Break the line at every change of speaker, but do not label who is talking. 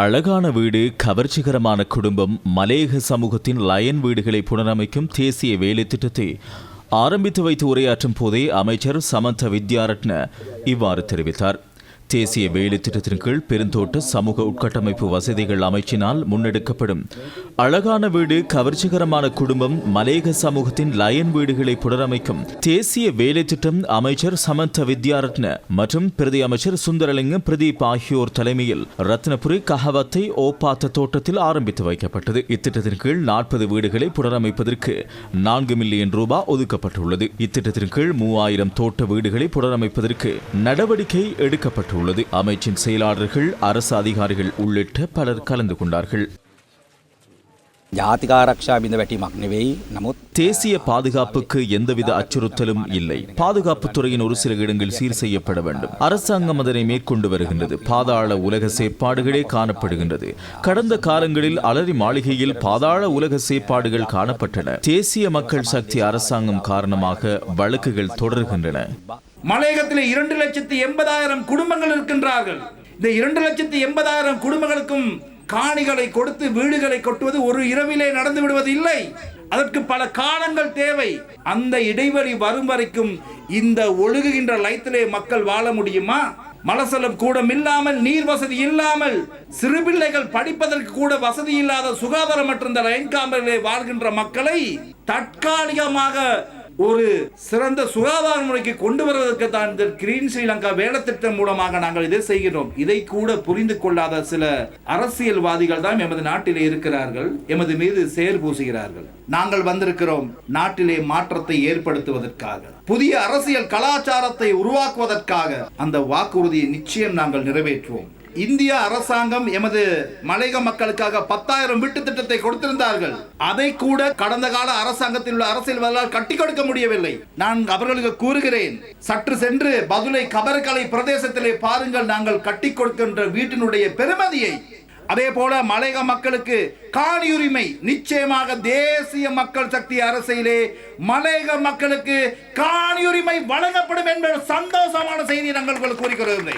அழகான வீடு கவர்ச்சிகரமான குடும்பம் மலையக சமூகத்தின் லயன் வீடுகளை புனரமைக்கும் தேசிய வேலை திட்டத்தை ஆரம்பித்து வைத்து உரையாற்றும் போதே அமைச்சர் சமந்த வித்யாரட்ன இவ்வாறு தெரிவித்தார். தேசிய வேலை திட்டத்தின் கீழ் பெருந்தோட்ட சமூக உட்கட்டமைப்பு வசதிகள் அமைச்சினால் முன்னெடுக்கப்படும். அழகான வீடு கவர்ச்சிகரமான குடும்பம் மலையக சமூகத்தின் லயன் வீடுகளை புனரமைக்கும் தேசிய வேலை திட்டம் அமைச்சர் சமந்த வித்யாரத்ன மற்றும் பிரதி அமைச்சர் சுந்தரலிங்கம் பிரதீப் ஆகியோர் தலைமையில் ரத்னபுரி கஹவத்தை ஓப்பாத்த தோட்டத்தில் ஆரம்பித்து வைக்கப்பட்டது. இத்திட்டத்தின் கீழ் நாற்பது வீடுகளை புனரமைப்பதற்கு நான்கு மில்லியன் ரூபாய் ஒதுக்கப்பட்டுள்ளது. இத்திட்டத்தின் கீழ் மூவாயிரம் தோட்ட வீடுகளை புனரமைப்பதற்கு நடவடிக்கை எடுக்கப்பட்டுள்ளது. நடைபெற்றுள்ளது அமைச்சின் செயலாளர்கள் அரசு அதிகாரிகள் உள்ளிட்ட பலர் கலந்து கொண்டார்கள். தேசிய பாதுகாப்புக்கு எந்தவித அச்சுறுத்தலும் இல்லை. பாதுகாப்பு துறையின் ஒரு சில இடங்கள் சீர் செய்யப்பட வேண்டும். அரசாங்கம் அதனை மேற்கொண்டு வருகின்றது. பாதாள உலக செயற்பாடுகளே காணப்படுகின்றது. கடந்த காலங்களில் அலரி மாளிகையில் பாதாள உலக செயற்பாடுகள் காணப்பட்டன. தேசிய மக்கள் சக்தி அரசாங்கம் காரணமாக வழக்குகள் தொடர்கின்றன.
மலையகத்தில் இரண்டு லட்சத்தி எண்பதாயிரம் குடும்பங்கள் இருக்கின்றார்கள். இந்த இரண்டு லட்சத்தி எண்பதாயிரம் குடும்பங்களுக்கும் காணிகளை கொடுத்து வீடுகளை கொட்டுவது ஒரு இரவிலே நடந்து விடுவது இல்லை அதற்கு பல காலங்கள் தேவை. அந்த இடைவெளி வரும் வரைக்கும் இந்த ஒழுகுகின்ற லைத்திலே மக்கள் வாழ முடியுமா? மலசலம் கூடம் இல்லாமல் நீர் வசதி இல்லாமல் சிறுபிள்ளைகள் படிப்பதற்கு கூட வசதி இல்லாத சுகாதாரமற்ற இந்த லைன் வாழ்கின்ற மக்களை தற்காலிகமாக ஒரு சிறந்த சுகாதார முறைக்கு கொண்டு வருவதற்கு தான் இந்த கிரீன் ஸ்ரீலங்கா வேலை திட்டம் மூலமாக நாங்கள் இதை செய்கிறோம் இதை கூட புரிந்து கொள்ளாத சில அரசியல்வாதிகள் தான் எமது நாட்டிலே இருக்கிறார்கள். எமது மீது செயல் பூசுகிறார்கள். நாங்கள் வந்திருக்கிறோம் நாட்டிலே மாற்றத்தை ஏற்படுத்துவதற்காக. புதிய அரசியல் கலாச்சாரத்தை உருவாக்குவதற்காக. அந்த வாக்குறுதியை நிச்சயம் நாங்கள் நிறைவேற்றுவோம். இந்திய அரசாங்கம் எமது மலையக மக்களுக்காக பத்தாயிரம் வீட்டு திட்டத்தை கொடுத்திருந்தார்கள். அதை கூட கடந்த கால அரசாங்கத்தில் உள்ள அரசியல்வாதிகளால் கட்டி கொடுக்க முடியவில்லை. நான் அவர்களுக்கு கூறுகிறேன் சற்று சென்று பதுளை கபர்கலை பிரதேசத்திலே பாருங்கள் நாங்கள் கட்டி கொடுக்கின்ற வீட்டினுடைய பெருமதியை. அதே போல மலையக மக்களுக்கு காணியுரிமை நிச்சயமாக தேசிய மக்கள் சக்தி அரசியலே மலையக மக்களுக்கு காணியுரிமை வழங்கப்படும் என்ற சந்தோஷமான செய்தி நாங்கள் உங்களுக்கு கூறுகிறோம்.